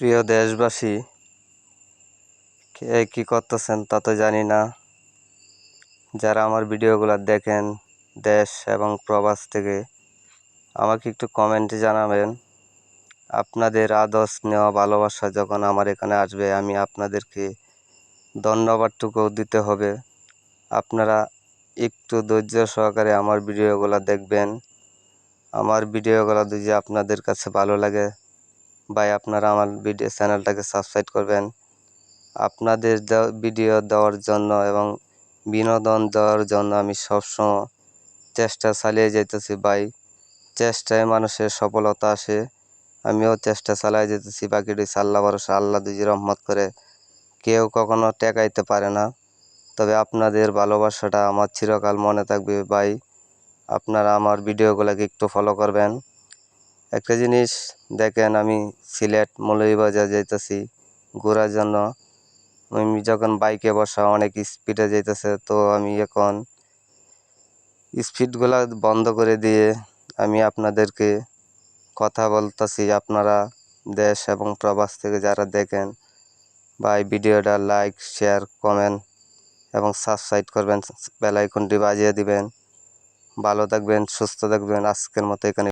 প্রিয় দেশবাসী, কে কী করতেছেন তা তো জানি না। যারা আমার ভিডিওগুলো দেখেন, দেশ এবং প্রবাস থেকে, আমাকে একটু কমেন্টে জানাবেন, আপনাদের আদর্শ নেওয়া ভালোবাসা যখন আমার এখানে আসবে, আমি আপনাদেরকে ধন্যবাদটুকুও দিতে হবে। আপনারা একটু ধৈর্য সহকারে আমার ভিডিওগুলো দেখবেন। আমার ভিডিওগুলো যদি আপনাদের কাছে ভালো লাগে ভাই, আপনারা আমার ভিডিও চ্যানেলটাকে সাবস্ক্রাইব করবেন। আপনাদের ভিডিও দেওয়ার জন্য এবং বিনোদন দেওয়ার জন্য আমি সবসময় চেষ্টা চালিয়ে যেতেছি ভাই। চেষ্টায় মানুষের সফলতা আসে, আমিও চেষ্টা চালিয়ে যেতেছি বাকিটি আল্লাহ ভরসা আল্লাহ দুজি রহমত করে কেউ কখনো টেকাইতে পারে না। তবে আপনাদের ভালোবাসাটা আমার চিরকাল মনে থাকবে ভাই। আপনারা আমার ভিডিওগুলোকে একটু ফলো করবেন। একটা জিনিস দেখেন, আমি সিলেট মৌলভীবাজার যাইতেছি ঘোরার জন্য। আমি যখন বাইকে বসা অনেক স্পিডে যাইতেছে, তো আমি এখন স্পিডগুলো বন্ধ করে দিয়ে আমি আপনাদেরকে কথা বলতেছি। আপনারা দেশ এবং প্রবাস থেকে যারা দেখেন বা এই ভিডিওটা লাইক শেয়ার কমেন্ট এবং সাবস্ক্রাইব করবেন। বেল আইকনটি বাজিয়ে দিবেন। ভালো থাকবেন, সুস্থ থাকবেন। আজকের মতো এখানে